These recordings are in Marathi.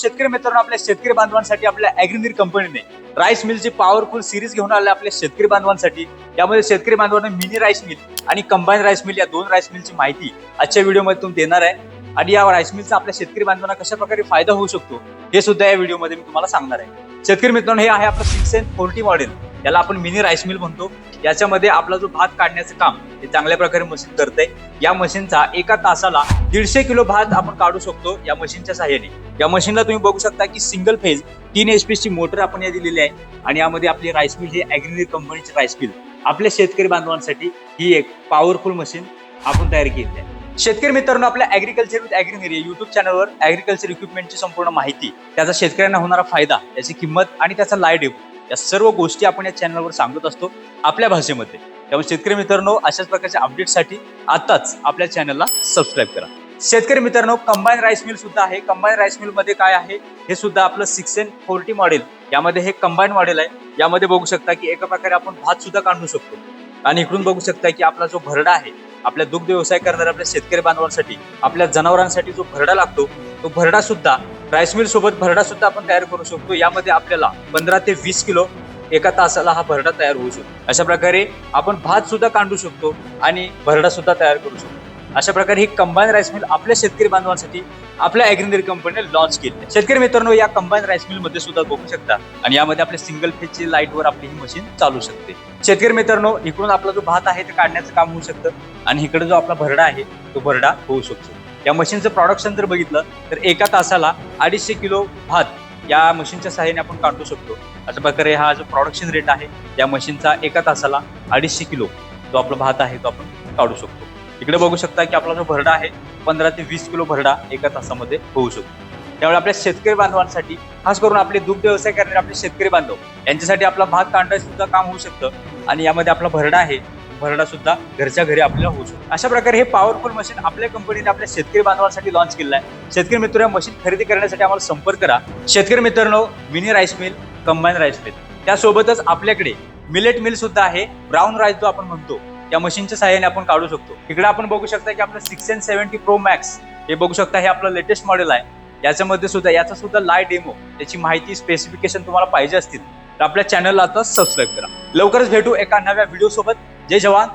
शेतकरी मित्रांनो आपल्या शेतकरी बांधवांसाठी आपल्या अॅग्रिनीर कंपनीने राईस मिलची पॉवरफुल सिरीज घेऊन आले आपल्या शेतकरी बांधवांसाठी. यामध्ये शेतकरी बांधवांना मिनी राईस मिल आणि कंबाईन राईस मिल या दोन राईस मिलची माहिती आजच्या व्हिडिओमध्ये तुम्ही देणार आहे. आणि या राईस मिलचा आपल्या शेतकरी बांधवांना कशा प्रकारे फायदा होऊ शकतो हे सुद्धा या व्हिडिओमध्ये मी तुम्हाला सांगणार आहे. शेतकरी मित्रांनो हे आहे आपलं सिक्स एन फोर्टी मॉडेल याला आपण मिनी राईस मिल म्हणतो. याच्यामध्ये आपला जो भात काढण्याचं काम हे चांगल्या प्रकारे मशीन करतंय. या मशीनचा एका तासाला दीडशे किलो भात आपण काढू शकतो या मशीनच्या सहाय्याने. या मशीनला तुम्ही बघू शकता की सिंगल फेज तीन एच ची मोटर आपण या दिलेली आहे. आणि यामध्ये आपली राईस मिल ही अॅग्रिनीर कंपनीची राईस मिल आपल्या शेतकरी बांधवांसाठी ही एक पॉवरफुल मशीन आपण तयार केली आहे. शेतकरी मित्रांनो आपल्या ऍग्रिकल्चर विथ ऍग्रिनेरी युट्यूब चॅनलवर ऍग्रिकल्चर इक्विपमेंटची संपूर्ण माहिती त्याचा शेतकऱ्यांना होणारा फायदा त्याची किंमत आणि त्याचा लाय डेमो या सर्व गोष्टी आपण या चॅनलवर सांगत असतो आपल्या भाषेमध्ये. त्यामुळे शेतकरी मित्रांनो अशाच प्रकारच्या अपडेटसाठी आताच आपल्या चॅनलला सबस्क्राईब करा. शेतकरी मित्रांनो कंबाईन राईस मिल सुद्धा आहे. कंबाईन राईस मिलमध्ये काय आहे? हे सुद्धा आपलं सिक्स एन फोर्टी मॉडेल यामध्ये हे कंबाईन मॉडेल आहे. यामध्ये बघू शकता की एका प्रकारे आपण भात सुद्धा काढू शकतो. आणि इकडून बघू शकता की आपला जो भरडा आहे आपल्या दुग्ध व्यवसाय करणाऱ्या आपल्या शेतकरी बांधवांसाठी आपल्या जनावरांसाठी जो भरडा लागतो तो भरडा सुद्धा राईस मिल सोबत भरडा सुद्धा आपण तयार करू शकतो. यामध्ये आपल्याला पंधरा ते वीस किलो एका तासाला हा भरडा तयार होऊ शकतो. अशा प्रकारे आपण भात सुद्धा काढू शकतो आणि भरडा सुद्धा तयार करू शकतो. अशा प्रकारे ही कंबाईन राईस मिल आपल्या शेतकरी बांधवांसाठी आपल्या अॅग्रिनरी कंपनीने लॉन्च केली शेतकरी मित्रांनो या कंबाईन राईस मिलमध्ये सुद्धा बघू शकता आणि यामध्ये आपल्या सिंगल फेजची लाइट वर आपली ही मशीन चालू शकते. शेतकरी मित्रांनो इकडून आपला जो भात आहे ते काढण्याचं काम होऊ शकतं आणि इकडे जो आपला भरडा आहे तो भरडा होऊ शकतो. या मशीनचं प्रॉडक्शन जर बघितलं तर एका तासाला अडीचशे किलो भात या मशीनच्या सहाय्याने आपण काढू शकतो. अशा प्रकारे हा जो प्रॉडक्शन रेट आहे या मशीनचा एका तासाला अडीचशे किलो जो आपला भात आहे तो आपण काढू शकतो. इकडे बघू शकता की आपला जो भरडा आहे पंधरा ते वीस किलो भरडा एका तासामध्ये होऊ शकतो. त्यामुळे आपल्या शेतकरी बांधवांसाठी खास करून आपले दुग्ध व्यवसाय करणारे आपले शेतकरी बांधव यांच्यासाठी आपला भात काढणं सुद्धा काम होऊ शकतं. आणि यामध्ये आपला भरडा आहे भरडा सुद्धा घरच्या घरी आपल्याला होऊ शकतो. अशा प्रकारे हे पॉवरफुल मशीन आपल्या कंपनीने आपल्या शेतकरी बांधवांसाठी लॉन्च केलं आहे. शेतकरी मित्र या मशीन खरेदी करण्यासाठी आम्हाला संपर्क करा. शेतकरी मित्रांनो mini rice mill combine rice mill त्यासोबतच आपल्याकडे मिलेट मिल सुद्धा आहे. ब्राऊन राईस जो आपण म्हणतो या मशीनच्या सहाय्याने आपण काढू शकतो. इकडे आपण बघू शकता की आपलं six N seventy pro max हे बघू शकता हे आपलं लेटेस्ट मॉडेल आहे. याच्यामध्ये सुद्धा याचा सुद्धा लाय डेमो त्याची माहिती स्पेसिफिकेशन तुम्हाला पाहिजे असतील तर आपल्या चॅनलला आता सबस्क्राईब करा. लवकरच भेटू एका नव्या व्हिडिओ सोबत. जय जवान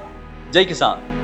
जय किसान।